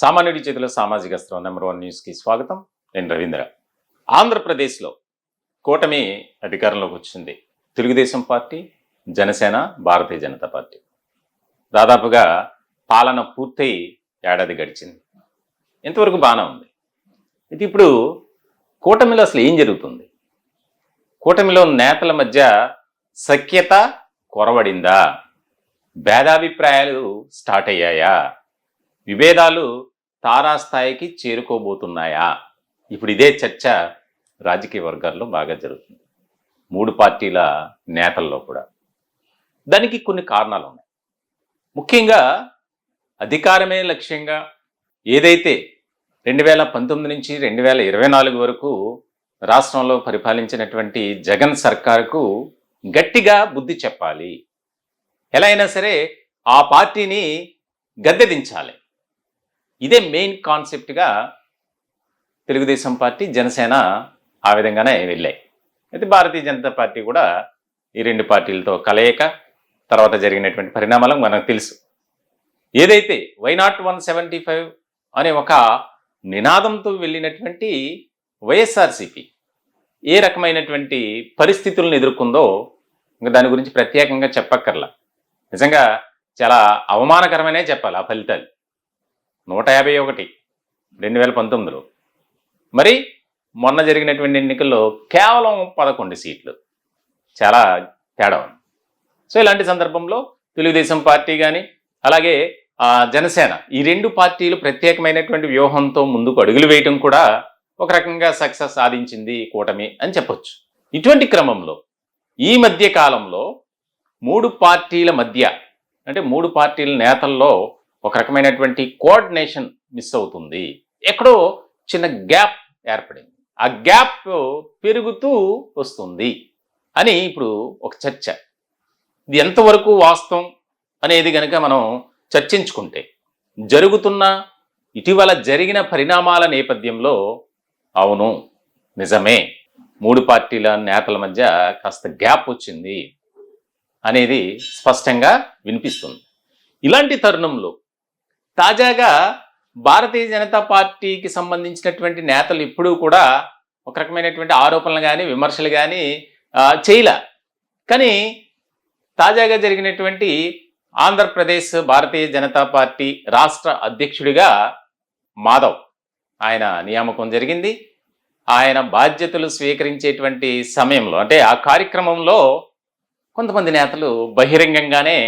సామాన్యుడి చేతిలో సామాజిక అస్త్రం నెంబర్ వన్ న్యూస్కి స్వాగతం. నేను రవీంద్ర. ఆంధ్రప్రదేశ్లో కూటమి అధికారంలోకి వచ్చింది. Telugu Desam party Janasena Bharatiya Janata party. దాదాపుగా పాలన పూర్తయి ఏడాది గడిచింది. ఇంతవరకు బాగానే ఉంది. ఇది ఇప్పుడు కూటమిలో అసలు ఏం జరుగుతుంది? కూటమిలో నేతల మధ్య సఖ్యత కొరవడిందా? భేదాభిప్రాయాలు స్టార్ట్ అయ్యాయా? విభేదాలు తారాస్థాయికి చేరుకోబోతున్నాయా? ఇప్పుడు ఇదే చర్చ రాజకీయ వర్గాల్లో బాగా జరుగుతుంది. మూడు పార్టీల నేతల్లో కూడా. దానికి కొన్ని కారణాలు ఉన్నాయి. ముఖ్యంగా అధికారమే లక్ష్యంగా ఏదైతే రెండు వేల పంతొమ్మిది నుంచి రెండు వేల ఇరవై నాలుగు వరకు రాష్ట్రంలో పరిపాలించినటువంటి జగన్ సర్కారుకు గట్టిగా బుద్ధి చెప్పాలి. ఎలా అయినా సరే ఆ పార్టీని గద్దె దించాలి ఇదే మెయిన్ కాన్సెప్ట్గా తెలుగుదేశం పార్టీ జనసేన ఆ విధంగానే వెళ్ళాయి. అయితే భారతీయ జనతా పార్టీ కూడా ఈ రెండు పార్టీలతో కలయిక తర్వాత జరిగినటువంటి పరిణామాలకు మనకు తెలుసు. ఏదైతే why not one seventy five అనే ఒక నినాదంతో వెళ్ళినటువంటి వైఎస్ఆర్సిపి ఏ రకమైనటువంటి పరిస్థితులను ఎదుర్కొందో ఇంకా దాని గురించి ప్రత్యేకంగా చెప్పక్కర్లా. నిజంగా చాలా అవమానకరమనే చెప్పాలి ఆ ఫలితాలు. నూట యాభై ఒకటి రెండు వేల పంతొమ్మిదిలో. మరి మొన్న జరిగినటువంటి ఎన్నికల్లో కేవలం పదకొండు సీట్లు. చాలా తేడా ఉంది. సో ఇలాంటి సందర్భంలో తెలుగుదేశం పార్టీ కానీ అలాగే జనసేన ఈ రెండు పార్టీలు ప్రత్యేకమైనటువంటి వ్యూహంతో ముందుకు అడుగులు వేయటం కూడా ఒక రకంగా సక్సెస్ సాధించింది కూటమి అని చెప్పొచ్చు. ఇటువంటి క్రమంలో ఈ మధ్య కాలంలో మూడు పార్టీల మధ్య అంటే మూడు పార్టీల నేతల్లో ఒక రకమైనటువంటి కోఆర్డినేషన్ మిస్ అవుతుంది. ఎక్కడో చిన్న గ్యాప్ ఏర్పడింది. ఆ గ్యాప్ పెరుగుతూ వస్తుంది అని ఇప్పుడు ఒక చర్చ. ఇది ఎంతవరకు వాస్తవం అనేది కనుక మనం చర్చించుకుంటే జరుగుతున్న ఇటీవల జరిగిన పరిణామాల నేపథ్యంలో అవును నిజమే. మూడు పార్టీల నేతల మధ్య కాస్త గ్యాప్ వచ్చింది అనేది స్పష్టంగా వినిపిస్తుంది. ఇలాంటి తరుణంలో తాజాగా భారతీయ జనతా పార్టీకి సంబంధించినటువంటి నేతలు ఇప్పుడు కూడా ఒక రకమైనటువంటి ఆరోపణలు కానీ విమర్శలు కానీ చేయలే. కానీ తాజాగా జరిగినటువంటి ఆంధ్రప్రదేశ్ భారతీయ జనతా పార్టీ రాష్ట్ర అధ్యక్షుడిగా మాధవ్. ఆయన నియామకం జరిగింది. ఆయన బాధ్యతలు స్వీకరించేటువంటి సమయంలో అంటే ఆ కార్యక్రమంలో కొంతమంది నేతలు బహిరంగంగానే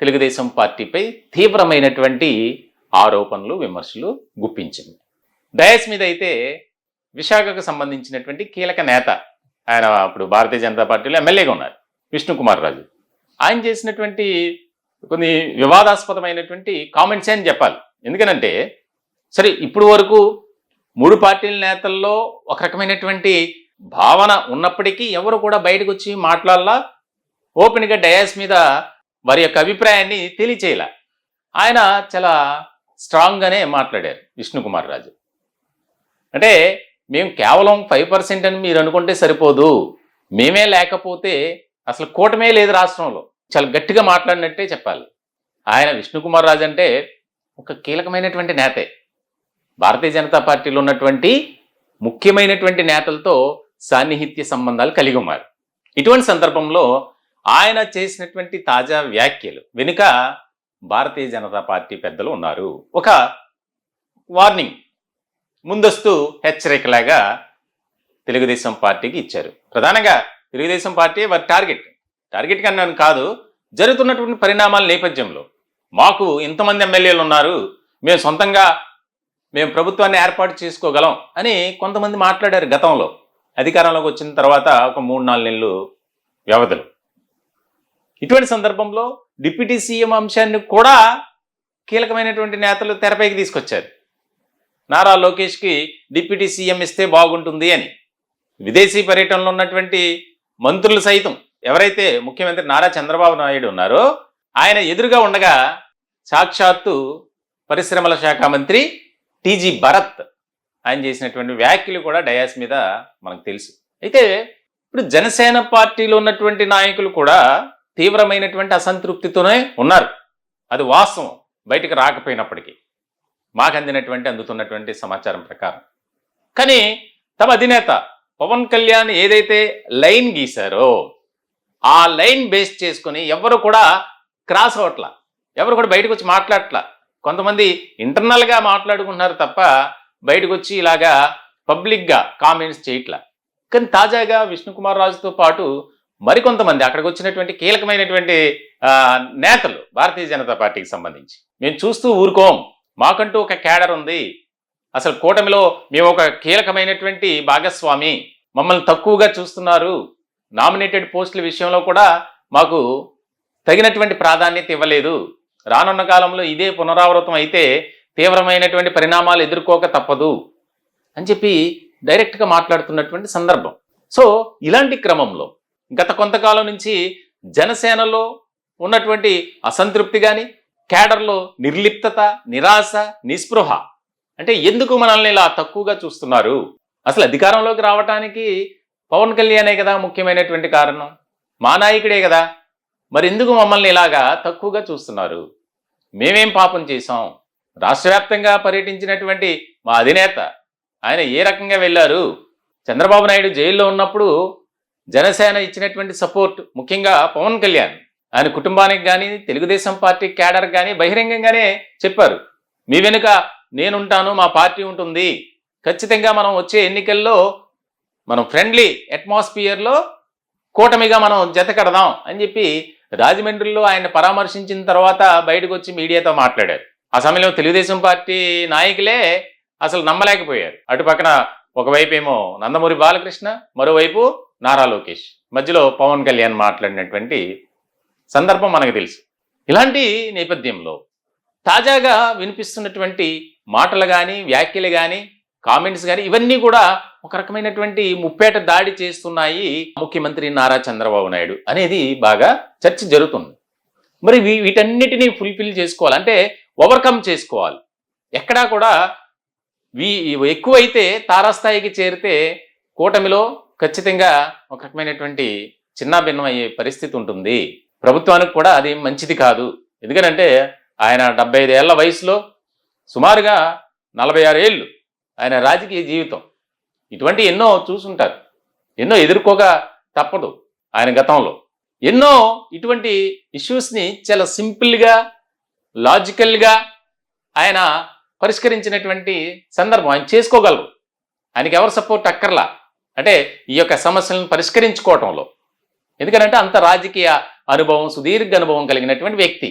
తెలుగుదేశం పార్టీపై తీవ్రమైనటువంటి ఆరోపణలు విమర్శలు గుప్పించింది. డయస్ మీద అయితే విశాఖకు సంబంధించినటువంటి కీలక నేత ఆయన అప్పుడు భారతీయ జనతా పార్టీలో ఎమ్మెల్యేగా ఉన్నారు విష్ణుకుమార్ రాజు. ఆయన చేసినటువంటి కొన్ని వివాదాస్పదమైనటువంటి కామెంట్స్ అని చెప్పాలి. ఎందుకనంటే సరే ఇప్పుడు వరకు మూడు పార్టీల నేతల్లో ఒక రకమైనటువంటి భావన ఉన్నప్పటికీ ఎవరు కూడా బయటకు వచ్చి మాట్లాడాలా? ఓపెన్గా డయాస్ మీద వారి యొక్క అభిప్రాయాన్ని తెలియచేయాల. ఆయన చాలా స్ట్రాంగ్గానే మాట్లాడారు విష్ణుకుమార్ రాజు. అంటే మేము కేవలం ఫైవ్ పర్సెంట్ అని మీరు అనుకుంటే సరిపోదు. మేమే లేకపోతే అసలు కూటమే లేదు రాష్ట్రంలో. చాలా గట్టిగా మాట్లాడినట్టే చెప్పాలి. ఆయన విష్ణుకుమార్ రాజు అంటే ఒక కీలకమైనటువంటి నేతే. భారతీయ జనతా పార్టీలో ఉన్నటువంటి ముఖ్యమైనటువంటి నేతలతో సాన్నిహిత్య సంబంధాలు కలిగి ఉన్నారు. ఇటువంటి సందర్భంలో ఆయన చేసినటువంటి తాజా వ్యాఖ్యలు వెనుక భారతీయ జనతా పార్టీ పెద్దలు ఉన్నారు. ఒక వార్నింగ్ ముందస్తు హెచ్చరికలాగా తెలుగుదేశం పార్టీకి ఇచ్చారు. ప్రధానంగా తెలుగుదేశం పార్టీ వారి టార్గెట్ టార్గెట్ కన్నాను కాదు జరుగుతున్నటువంటి పరిణామాల నేపథ్యంలో మాకు ఇంతమంది ఎమ్మెల్యేలు ఉన్నారు మేము సొంతంగా మేము ప్రభుత్వాన్ని ఏర్పాటు చేసుకోగలం అని కొంతమంది మాట్లాడారు గతంలో. అధికారంలోకి వచ్చిన తర్వాత ఒక మూడు నాలుగు నెలలు వ్యవధులు. ఇటువంటి సందర్భంలో డిప్యూటీ సీఎం అంశాన్ని కూడా కీలకమైనటువంటి నేతలు తెరపైకి తీసుకొచ్చారు. నారా లోకేష్కి డిప్యూటీ సీఎం ఇస్తే బాగుంటుంది అని. విదేశీ పర్యటనలో ఉన్నటువంటి మంత్రులు సైతం ఎవరైతే ముఖ్యమంత్రి నారా చంద్రబాబు నాయుడు ఉన్నారో ఆయన ఎదురుగా ఉండగా సాక్షాత్తు పరిశ్రమల శాఖ మంత్రి టీజీ భరత్ ఆయన చేసినటువంటి వ్యాఖ్యలు కూడా డయాస్ మీద మనకు తెలుసు. అయితే ఇప్పుడు జనసేన పార్టీలో ఉన్నటువంటి నాయకులు కూడా తీవ్రమైనటువంటి అసంతృప్తితోనే ఉన్నారు. అది వాస్తవం. బయటికి రాకపోయినప్పటికీ. మాకు అందినటువంటి అందుతున్నటువంటి సమాచారం ప్రకారం. కానీ తమ అధినేత పవన్ కళ్యాణ్ ఏదైతే లైన్ గీశారో ఆ లైన్ బేస్ చేసుకొని ఎవరు కూడా క్రాస్ అవట్ల ఎవరు కూడా బయటకు వచ్చి మాట్లాడట్లా. కొంతమంది ఇంటర్నల్గా మాట్లాడుకుంటున్నారు తప్ప బయటకు వచ్చి ఇలాగా పబ్లిక్గా కామెంట్స్ చేయట్లా. కానీ తాజాగా విష్ణుకుమార్ రాజుతో పాటు మరికొంతమంది అక్కడికి వచ్చినటువంటి కీలకమైనటువంటి నేతలు భారతీయ జనతా పార్టీకి సంబంధించి. మేము చూస్తూ ఊరుకోం. మాకంటూ ఒక క్యాడర్ ఉంది. అసలు కూటమిలో మేము ఒక కీలకమైనటువంటి భాగస్వామి. మమ్మల్ని తక్కువగా చూస్తున్నారు. నామినేటెడ్ పోస్టుల విషయంలో కూడా మాకు తగినటువంటి ప్రాధాన్యత ఇవ్వలేదు. రానున్న కాలంలో ఇదే పునరావృతం అయితే తీవ్రమైనటువంటి పరిణామాలు ఎదుర్కోక తప్పదు అని చెప్పి డైరెక్ట్గా మాట్లాడుతున్నటువంటి సందర్భం. సో ఇలాంటి క్రమంలో గత కొంతకాలం నుంచి జనసేనలో ఉన్నటువంటి అసంతృప్తి కానీ క్యాడర్లో నిర్లిప్తత నిరాశ నిస్పృహ అంటే ఎందుకు మనల్ని ఇలా తక్కువగా చూస్తున్నారు? అసలు అధికారంలోకి రావటానికి పవన్ కళ్యాణే కదా ముఖ్యమైనటువంటి కారణం. మా నాయకుడే కదా. మరి ఎందుకు మమ్మల్ని ఇలాగా తక్కువగా చూస్తున్నారు? మేమేం పాపం చేశాం? రాష్ట్ర వ్యాప్తంగా పర్యటించినటువంటి మా అధినేత ఆయన ఏ రకంగా వెళ్ళారు? చంద్రబాబు నాయుడు జైల్లో ఉన్నప్పుడు జనసేన ఇచ్చినటువంటి సపోర్ట్ ముఖ్యంగా పవన్ కళ్యాణ్. ఆయన కుటుంబానికి కానీ తెలుగుదేశం పార్టీ క్యాడర్ కానీ బహిరంగంగానే చెప్పారు. మీ వెనుక నేనుంటాను మా పార్టీ ఉంటుంది. ఖచ్చితంగా మనం వచ్చే ఎన్నికల్లో మనం ఫ్రెండ్లీ అట్మాస్ఫియర్లో కూటమిగా మనం జత కడదాం అని చెప్పి రాజమండ్రిలో ఆయన పరామర్శించిన తర్వాత బయటకు వచ్చి మీడియాతో మాట్లాడారు. ఆ సమయంలో తెలుగుదేశం పార్టీ నాయకులే అసలు నమ్మలేకపోయారు. అటు పక్కన ఒకవైపు ఏమో నందమూరి బాలకృష్ణ మరోవైపు నారా లోకేష్. మధ్యలో పవన్ కళ్యాణ్ మాట్లాడినటువంటి సందర్భం మనకు తెలుసు. ఇలాంటి నేపథ్యంలో తాజాగా వినిపిస్తున్నటువంటి మాటలు కానీ వ్యాఖ్యలు కానీ కామెంట్స్ కానీ ఇవన్నీ కూడా ఒక రకమైనటువంటి ముప్పేట దాడి చేస్తున్నాయి ముఖ్యమంత్రి నారా చంద్రబాబు నాయుడు అనేది బాగా చర్చ జరుగుతుంది. మరి వీ- వీటన్నిటినీ ఫుల్ఫిల్ చేసుకోవాలంటే ఓవర్కమ్ చేసుకోవాలి. ఎక్కడా కూడా వీ ఎక్కువైతే తారాస్థాయికి చేరితే కూటమిలో ఖచ్చితంగా ఒక రకమైనటువంటి చిన్న భిన్నం అయ్యే పరిస్థితి ఉంటుంది. ప్రభుత్వానికి కూడా అది మంచిది కాదు. ఎందుకనంటే ఆయన డెబ్బై ఐదేళ్ళ వయసులో సుమారుగా నలభై ఆరు ఏళ్ళు ఆయన రాజకీయ జీవితం. ఇటువంటి ఎన్నో చూసుంటారు. ఎన్నో ఎదుర్కోగా తప్పదు ఆయన గతంలో. ఎన్నో ఇటువంటి ఇష్యూస్ని చాలా సింపుల్గా లాజికల్గా ఆయన పరిష్కరించినటువంటి సందర్భం ఆయన చేసుకోగలరు. ఆయనకి ఎవరు సపోర్ట్ అక్కర్లా. అంటే ఈ యొక్క సమస్యలను పరిష్కరించుకోవటంలో. ఎందుకంటే అంత రాజకీయ అనుభవం సుదీర్ఘ అనుభవం కలిగినటువంటి వ్యక్తి.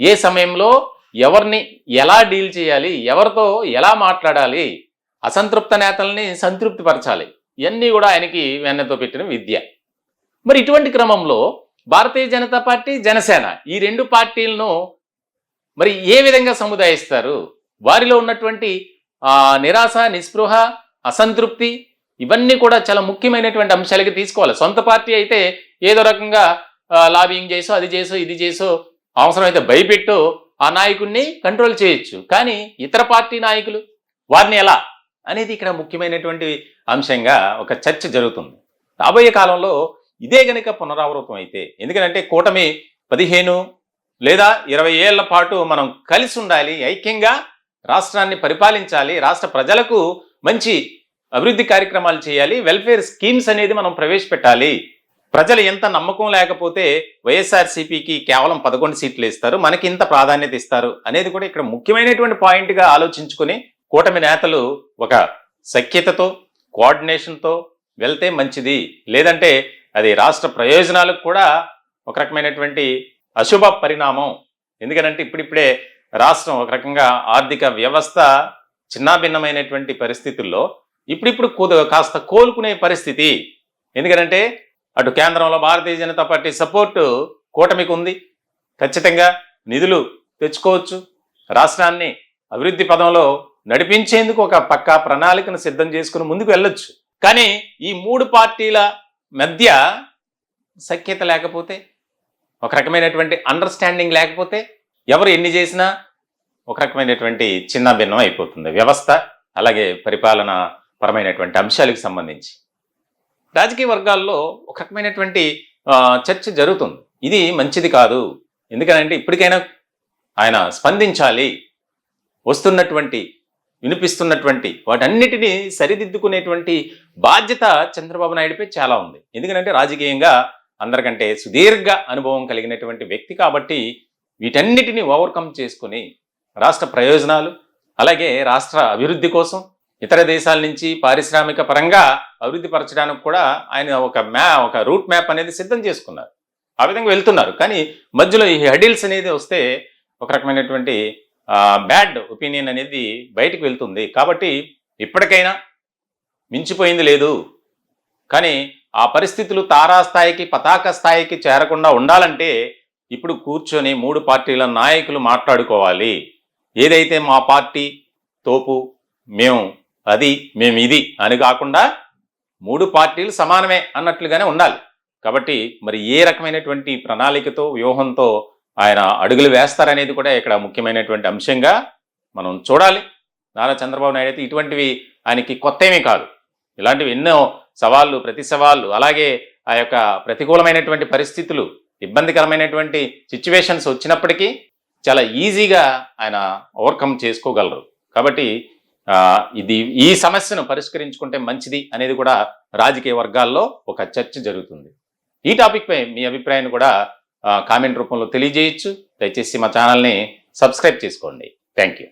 ఏ సమయంలో ఎవరిని ఎలా డీల్ చేయాలి ఎవరితో ఎలా మాట్లాడాలి అసంతృప్త నేతల్ని సంతృప్తిపరచాలి ఇవన్నీ కూడా ఆయనకి వెన్నతో పెట్టిన విద్య. మరి ఇటువంటి క్రమంలో భారతీయ జనతా పార్టీ జనసేన ఈ రెండు పార్టీలను మరి ఏ విధంగా సముదాయిస్తారు? వారిలో ఉన్నటువంటి నిరాశ నిస్పృహ అసంతృప్తి ఇవన్నీ కూడా చాలా ముఖ్యమైనటువంటి అంశాలకి తీసుకోవాలి. సొంత పార్టీ అయితే ఏదో రకంగా లాబింగ్ చేసో అది చేసో ఇది చేసో అవసరమైతే భయపెట్టో ఆ నాయకుడిని కంట్రోల్ చేయొచ్చు. కానీ ఇతర పార్టీ నాయకులు వారిని ఎలా అనేది ఇక్కడ ముఖ్యమైనటువంటి అంశంగా ఒక చర్చ జరుగుతుంది. రాబోయే కాలంలో ఇదే గనుక పునరావృతం అయితే ఎందుకంటే కూటమి పదిహేను లేదా ఇరవై ఏళ్ళ పాటు మనం కలిసి ఉండాలి ఐక్యంగా రాష్ట్రాన్ని పరిపాలించాలి రాష్ట్ర ప్రజలకు మంచి అభివృద్ధి కార్యక్రమాలు చేయాలి వెల్ఫేర్ స్కీమ్స్ అనేది మనం ప్రవేశపెట్టాలి. ప్రజలు ఎంత నమ్మకం లేకపోతే వైఎస్ఆర్సీపీకి కేవలం పదకొండు సీట్లు ఇస్తారు మనకి ఇంత ప్రాధాన్యత ఇస్తారు అనేది కూడా ఇక్కడ ముఖ్యమైనటువంటి పాయింట్గా ఆలోచించుకుని కూటమి నేతలు ఒక సఖ్యతతో కోఆర్డినేషన్తో వెళ్తే మంచిది. లేదంటే అది రాష్ట్ర ప్రయోజనాలకు కూడా ఒక రకమైనటువంటి అశుభ పరిణామం. ఎందుకంటే ఇప్పుడిప్పుడే రాష్ట్రం ఒక రకంగా ఆర్థిక వ్యవస్థ చిన్నాభిన్నమైనటువంటి పరిస్థితుల్లో ఇప్పుడిప్పుడు కాస్త కోలుకునే పరిస్థితి. ఎందుకంటే అటు కేంద్రంలో భారతీయ జనతా పార్టీ సపోర్టు కూటమికి ఉంది ఖచ్చితంగా నిధులు తెచ్చుకోవచ్చు. రాష్ట్రాన్ని అభివృద్ధి పదంలో నడిపించేందుకు ఒక పక్కా ప్రణాళికను సిద్ధం చేసుకుని ముందుకు వెళ్ళొచ్చు. కానీ ఈ మూడు పార్టీల మధ్య సఖ్యత లేకపోతే ఒక రకమైనటువంటి అండర్స్టాండింగ్ లేకపోతే ఎవరు ఎన్ని చేసినా ఒక రకమైనటువంటి చిన్న భిన్నం అయిపోతుంది. వ్యవస్థ అలాగే పరిపాలన పరమైనటువంటి అంశాలకు సంబంధించి. రాజకీయ వర్గాల్లో ఒక రకమైనటువంటి చర్చ జరుగుతుంది. ఇది మంచిది కాదు. ఎందుకనంటే ఇప్పటికైనా ఆయన స్పందించాలి. వస్తున్నటువంటి వినిపిస్తున్నటువంటి వాటన్నిటినీ సరిదిద్దుకునేటువంటి బాధ్యత చంద్రబాబు నాయుడుపై చాలా ఉంది. ఎందుకంటే రాజకీయంగా అందరికంటే సుదీర్ఘ అనుభవం కలిగినటువంటి వ్యక్తి కాబట్టి వీటన్నిటిని ఓవర్కమ్ చేసుకుని రాష్ట్ర ప్రయోజనాలు అలాగే రాష్ట్ర అభివృద్ధి కోసం ఇతర దేశాల నుంచి పారిశ్రామిక పరంగా అభివృద్ధి పరచడానికి కూడా ఆయన ఒక మ్యా ఒక రూట్ మ్యాప్ అనేది సిద్ధం చేసుకున్నారు. ఆ విధంగా వెళ్తున్నారు. కానీ మధ్యలో ఈ హెడిల్స్ అనేది వస్తే ఒక రకమైనటువంటి బ్యాడ్ ఒపీనియన్ అనేది బయటకు వెళ్తుంది. కాబట్టి ఇప్పటికైనా మించిపోయింది లేదు. కానీ ఆ పరిస్థితులు తారాస్థాయికి పతాక స్థాయికి చేరకుండా ఉండాలంటే ఇప్పుడు కూర్చొని మూడు పార్టీల నాయకులు మాట్లాడుకోవాలి. ఏదైతే మా పార్టీ తోపు మేము అది మేము ఇది అని కాకుండా మూడు పార్టీలు సమానమే అన్నట్లుగానే ఉండాలి. కాబట్టి మరి ఏ రకమైనటువంటి ప్రణాళికతో వ్యూహంతో ఆయన అడుగులు వేస్తారనేది కూడా ఇక్కడ ముఖ్యమైనటువంటి అంశంగా మనం చూడాలి. నారా చంద్రబాబు నాయుడు అయితే ఇటువంటివి ఆయనకి కొత్త ఏమీ కాదు. ఇలాంటివి ఎన్నో సవాళ్ళు ప్రతి సవాళ్ళు అలాగే ఆ యొక్క ప్రతికూలమైనటువంటి పరిస్థితులు ఇబ్బందికరమైనటువంటి సిచ్యువేషన్స్ వచ్చినప్పటికీ చాలా ఈజీగా ఆయన ఓవర్కమ్ చేసుకోగలరు. కాబట్టి ఇది ఈ సమస్యను పరిష్కరించుకుంటే మంచిది అనేది కూడా రాజకీయ వర్గాల్లో ఒక చర్చ జరుగుతుంది. ఈ టాపిక్పై మీ అభిప్రాయాన్ని కూడా కామెంట్ రూపంలో తెలియజేయచ్చు. దయచేసి మా ఛానల్ని సబ్స్క్రైబ్ చేసుకోండి. Thank you.